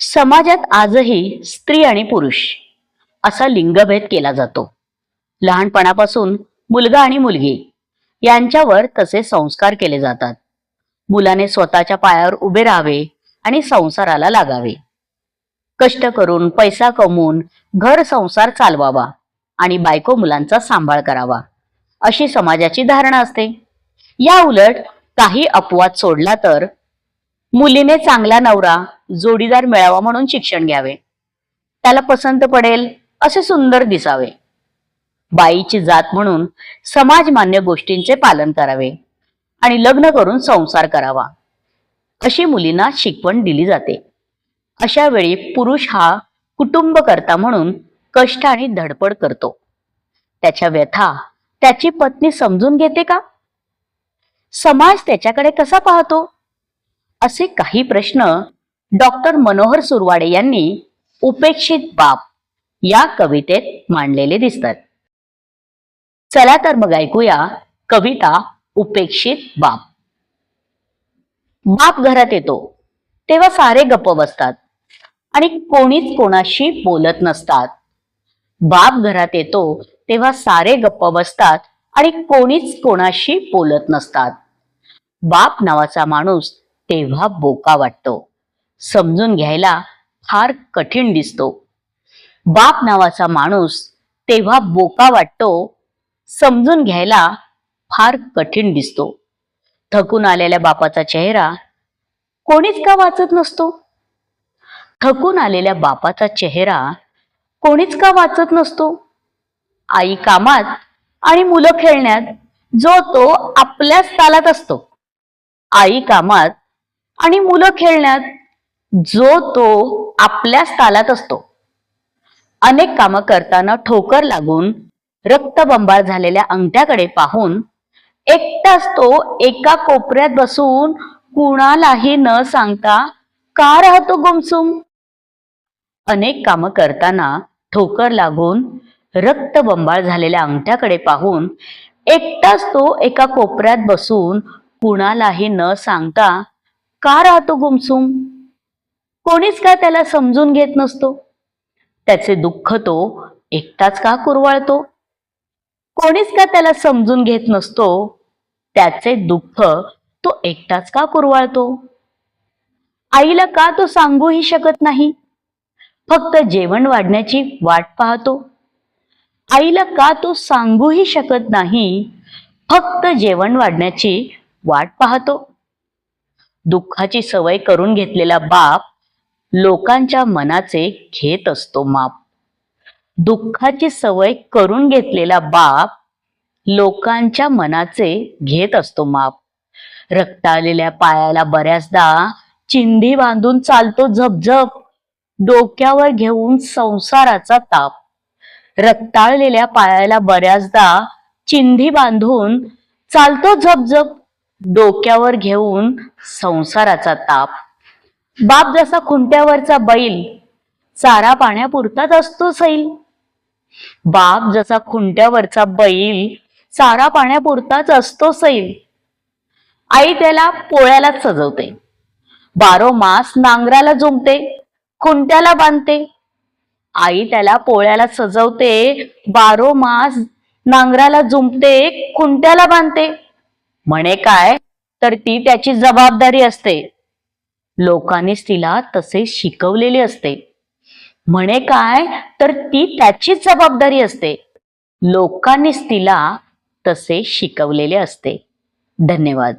समाजात आजही स्त्री आणि पुरुष असा लिंगभेद केला जातो. लहानपणापासून मुलगा आणि मुलगी यांच्यावर तसे संस्कार केले जातात. मुलाने स्वतःच्या पायावर उभे राहावे आणि संसाराला लागावे. कष्ट करून पैसा कमवून घर संसार चालवावा आणि बायको मुलांचा सांभाळ करावा अशी समाजाची धारणा असते. या उलट काही अपवाद सोडला तर मुलीने चांगला नवरा जोडीदार मिळावा म्हणून शिक्षण घ्यावे. त्याला पसंत पडेल असे सुंदर दिसावे. बाईची जात म्हणून समाजमान्य गोष्टींचे पालन करावे आणि लग्न करून संसार करावा. अशी मुलींना शिकवण दिली जाते. अशा वेळी पुरुष हा कुटुंबकर्ता म्हणून कष्ट आणि धडपड करतो. त्याच्या व्यथा त्याची पत्नी समजून घेते का? समाज त्याच्याकडे कसा पाहतो? असे काही प्रश्न डॉक्टर मनोहर सुरवाडे यांनी उपेक्षित बाप या कवितेत मांडलेले दिसतात. चला तर मग ऐकूया कविता उपेक्षित बाप बाप घरात येतो तेव्हा सारे गप्प बसतात आणि कोणीच कोणाशी बोलत नसतात. बाप घरात येतो तेव्हा सारे गप्प बसतात आणि कोणीच कोणाशी बोलत नसतात. बाप नावाचा माणूस तेव्हा बोका वाटतो. समजून घ्यायला फार कठीण दिसतो. बाप नावाचा माणूस तेव्हा बोका वाटतो समजून घ्यायला फार कठीण दिसतो. थकून आलेल्या बापाचा चेहरा कोणीच का वाचत नसतो? थकून आलेल्या बापाचा चेहरा कोणीच का वाचत नसतो? आई कामात आणि मुलं खेळण्यात जो तो आपल्याच तालात असतो. आई कामात आणि मुलं खेळण्यात जो तो आपल्याच तालात असतो. अनेक कामं करताना ठोकर लागून रक्तबंबाळ झालेल्या अंगठ्याकडे पाहून एकटाच तो एका कोपऱ्यात बसून कुणालाही न सांगता का राहतो गुमसुम? अनेक कामं करताना ठोकर लागून रक्तबंबाळ झालेल्या अंगठ्याकडे पाहून एकटाच तो एका कोपऱ्यात बसून कुणालाही न सांगता का राहतो गुमसुम? कोणीच का त्याला समजून घेत नसतो. त्याचे दुःख तो एकटाच का कुरवाळतो? कोणीच का त्याला समजून घेत नसतो. त्याचे दुःख तो एकटाच का कुरवाळतो? आईला का तो सांगूही शकत नाही? फक्त जेवण वाढण्याची वाट पाहतो. आईला का तो सांगूही शकत नाही? फक्त जेवण वाढण्याची वाट पाहतो. दुःखाची सवय करून घेतलेला बाप लोकांच्या मनाचे घेत असतो माप. दुःखाची सवय करून घेतलेला बाप लोकांच्या मनाचे घेत असतो माप. रक्तालेल्या पायाला बऱ्याचदा चिंधी बांधून चालतो झपझप डोक्यावर घेऊन संसाराचा ताप. रक्ताळलेल्या पायाला बऱ्याचदा चिंधी बांधून चालतो झपझप डोक्यावर घेऊन संसाराचा ताप. बाप जसा खुंट्यावरचा बैल चारा पाण्यापुरताच असतो सैल. बाप जसा खुंट्यावरचा बैल चारा पाण्यापुरताच असतो सैल. आई त्याला पोळ्यालाच सजवते बारो मास नांगराला जुमते खुंट्याला बांधते. आई त्याला पोळ्याला सजवते बारो मास नांगराला जुमते खुंट्याला बांधते. म्हणे काय? तर ती त्याची जबाबदारी असते. लोकांनीच तिला तसे शिकवलेले असते. म्हणे काय? तर ती त्याचीच जबाबदारी असते. लोकांनीच तिला तसे शिकवलेले असते. धन्यवाद.